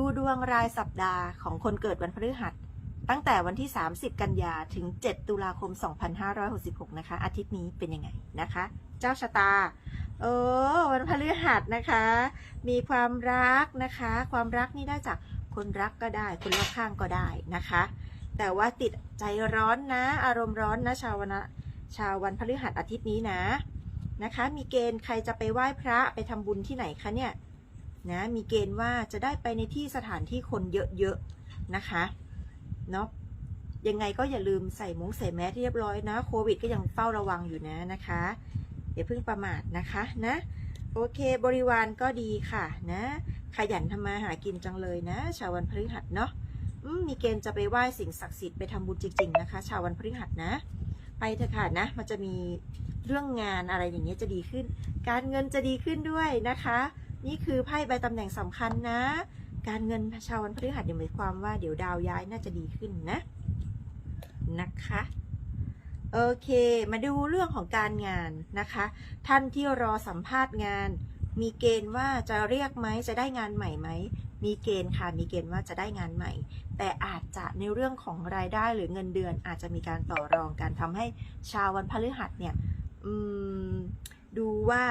ดูดวงรายสัปดาห์ของคนเกิดวันพฤหัส ตั้งแต่วันที่ 30 กันยาถึง 7 ตุลาคม 2566 นะคะ อาทิตย์นี้เป็นยังไงนะคะ เจ้าชะตา เออ วันพฤหัสนะคะ มีความรักนะคะ ความรักนี่ได้จากคนรักก็ได้ คนรอบข้างก็ได้นะคะ แต่ว่าติดใจร้อนนะ อารมณ์ร้อนนะชาววันชาววันพฤหัสอาทิตย์นี้นะนะคะ มีเกณฑ์ใครจะไปไหว้พระไปทำบุญที่ไหนคะเนี่ย นะมีเกณฑ์ว่าจะได้ไปในที่สถานที่คนเยอะๆนะคะเนาะยังไงก็อย่าลืมใส่มุ้งใส่แมสเรียบร้อยนะโควิดก็ยังเฝ้าระวังอยู่นะนะคะอย่าเพิ่งประมาทนะคะนะโอเคบริวารก็ดีค่ะนะ ขยันทำมาหากินจังเลยนะ ชาววันพฤหัสเนาะมมีเกณฑ์จะไปไหว้สิ่งศักดิ์สิทธิ์ไปทำบุญจริงๆนะคะ ชาววันพฤหัสนะ ไปเถอะค่ะนะ มันจะมีเรื่องงานอะไรอย่างเงี้ยจะดีขึ้น การเงินจะดีขึ้นด้วยนะคะ นี่คือไพ่ใบตำแหน่งสำคัญนะ การเงินชาววันพฤหัสยังหมายความว่าเดี๋ยวดาวย้ายน่าจะดีขึ้นนะ นะคะโอเค มาดูเรื่องของการงานนะคะ ท่านที่รอสัมภาษณ์งาน มีเกณฑ์ว่าจะเรียกไหมจะได้งานใหม่ไหม มีเกณฑ์ค่ะ มีเกณฑ์ว่าจะได้งานใหม่ แต่อาจจะในเรื่องของรายได้หรือเงินเดือน อาจจะมีการต่อรองกันทำให้ชาววันพฤหัสเนี่ยดูว่า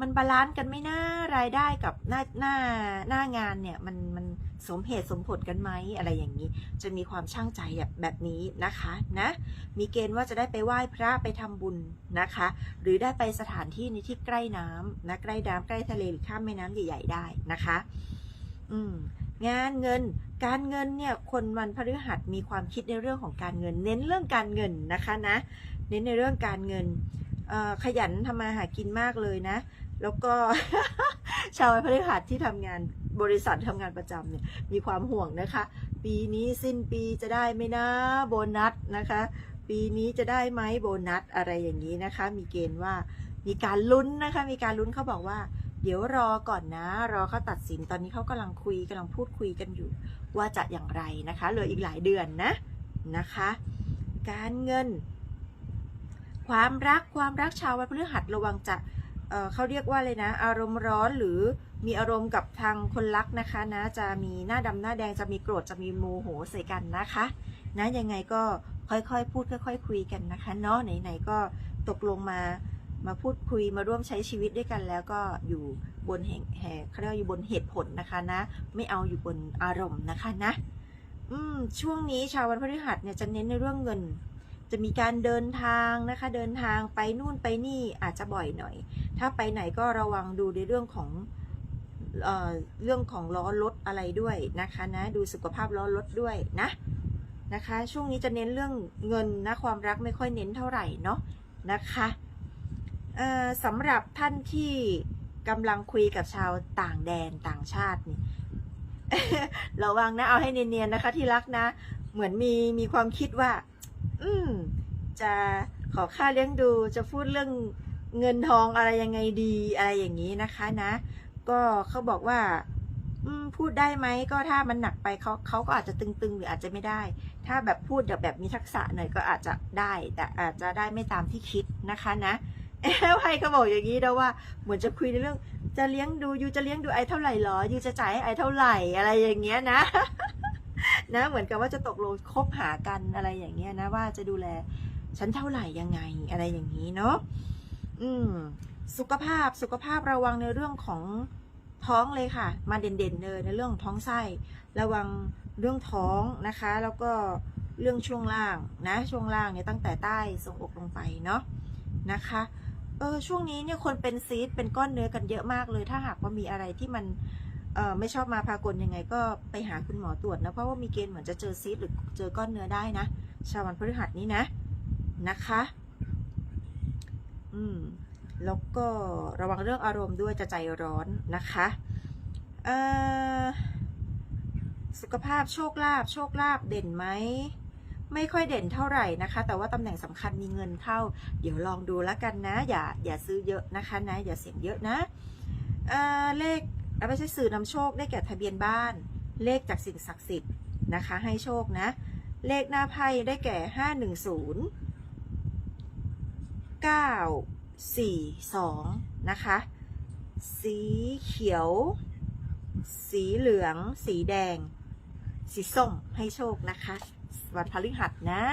มันบาลานซ์กันไม่น่ารายได้กับหน้าหน้าหน้างานเนี่ยมันมันสมเหตุสมผลกันไหมอะไรอย่างนี้ จะมีความช่างใจแบบแบบนี้นะคะนะมีเกณฑ์ว่าจะได้ไปไหว้พระไปทำบุญนะคะ หรือได้ไปสถานที่ในที่ใกล้น้ำนะใกล้น้ำใกล้ทะเลหรือข้ามแม่น้ำใหญ่ ๆ ได้นะคะ อืมงานเงินการเงินเนี่ยคนวันพฤหัสมีความคิดในเรื่องของการเงิน เน้นเรื่องการเงินนะคะนะ เน้นในเรื่องการเงินขยันทำมาหากินมากเลยนะ แล้วก็ชาวพฤหัสที่ทำงานบริษัททำงานประจำเนี่ยมีความห่วงนะคะ ปีนี้สิ้นปีจะได้ไหมนะโบนัสนะคะ ปีนี้จะได้ไหมโบนัสอะไรอย่างนี้นะคะ มีเกณฑ์ว่ามีการลุ้นนะคะ มีการลุ้นเขาบอกว่า เดี๋ยวรอก่อนนะ รอเขาตัดสินตอนนี้เขากำลังคุยกำลังพูดคุยกันอยู่ ว่าจะอย่างไรนะคะเหลืออีกหลายเดือนนะนะคะ การเงิน ความรักความรักชาววันพฤหัสระวังจะ เขาเรียกว่าเลยนะ อารมณ์ร้อนหรือมีอารมณ์กับทางคนรักนะคะนะ จะมีหน้าดำหน้าแดงจะมีโกรธจะมีโมโหใส่กันนะคะ นะยังไงก็ค่อยๆ พูดค่อย ๆ คุยกันนะคะเนาะไหนๆก็ตกลงมามาพูดคุยมาร่วมใช้ชีวิตด้วยกันแล้วก็อยู่บนแห่งแห่เขาเรียกว่าอยู่บนเหตุผลนะคะนะ ไม่เอาอยู่บนอารมณ์นะคะนะ อืมช่วงนี้ชาววันพฤหัสเนี่ยจะเน้นในเรื่องเงิน จะมีการเดินทางนะคะ เดินทางไปนู่นไปนี่อาจจะบ่อยหน่อย ถ้าไปไหนก็ระวังดูในเรื่องของเอ่อเรื่องของล้อรถอะไรด้วยนะคะนะดูสุขภาพล้อรถด้วยนะนะคะ ช่วงนี้จะเน้นเรื่องเงินนะความรักไม่ค่อยเน้นเท่าไหร่เนาะนะคะสำหรับท่านที่กำลังคุยกับชาวต่างแดนต่างชาตินี่ระวังนะเอาให้เนียนๆนะคะที่รักนะ เหมือนมีมีความคิดว่า อืมจะขอค่าเลี้ยงดูจะพูดเรื่องเงินทองอะไรยังไงดีอะไรอย่างนี้นะคะนะ ก็เขาบอกว่าพูดได้ไหมก็ถ้ามันหนักไปเขาเขาก็อาจจะตึงๆ หรืออาจจะไม่ได้ ถ้าแบบพูดแบบแบบมีทักษะหน่อยก็อาจจะได้ แต่อาจจะได้ไม่ตามที่คิดนะคะนะไพ่เขาบอกอย่างนี้นะว่าเหมือนจะคุยในเรื่อง จะเลี้ยงดูยูจะเลี้ยงดูไอเท่าไหร่หรอยูจะจ่ายให้ไอเท่าไหร่อะไรอย่างเงี้ยนะ นะเหมือนกับว่าจะตกลงคบหากันอะไรอย่างเงี้ยนะว่าจะดูแลฉันเท่าไหร่ยังไงอะไรอย่างนี้เนาะอืม สุขภาพสุขภาพระวังในเรื่องของท้องเลยค่ะ มาเด่นๆเลยในเรื่องท้องไส้ ระวังเรื่องท้องนะคะ แล้วก็เรื่องช่วงล่างนะช่วงล่างเนี่ยตั้งแต่ใต้ทรงอกลงไปเนาะนะคะเออช่วงนี้เนี่ยคนเป็นซีดเป็นก้อนเนื้อกันเยอะมากเลย ถ้าหากว่ามีอะไรที่มัน ไม่ชอบมาพากลยังไงก็ไปหาคุณหมอตรวจนะ เพราะว่ามีเกณฑ์เหมือนจะเจอซีดหรือเจอก้อนเนื้อได้นะ ชาววันพฤหัสนี้นะนะคะ อืม แล้วก็ระวังเรื่องอารมณ์ด้วยจะใจร้อนนะคะเอ่อสุขภาพโชคลาภโชคลาภเด่นไหมไม่ค่อยเด่นเท่าไหร่นะคะ แต่ว่าตำแหน่งสำคัญมีเงินเข้า เดี๋ยวลองดูแล้วกันนะ อย่าอย่าซื้อเยอะนะคะนะอย่าเสี่ยงเยอะนะเอ่อ เลขไม่ใช่สื่อนำโชคได้แก่ทะเบียนบ้าน เลขจากสิ่งศักดิ์สิทธิ์นะคะ ให้โชคนะ เลขหน้าไพ่ได้แก่ห้าหนึ่งศูนย์เก้าสี่สองนะคะ สีเขียว สีเหลือง สีแดง สีส้มให้โชคนะคะ วันพฤหัสนะ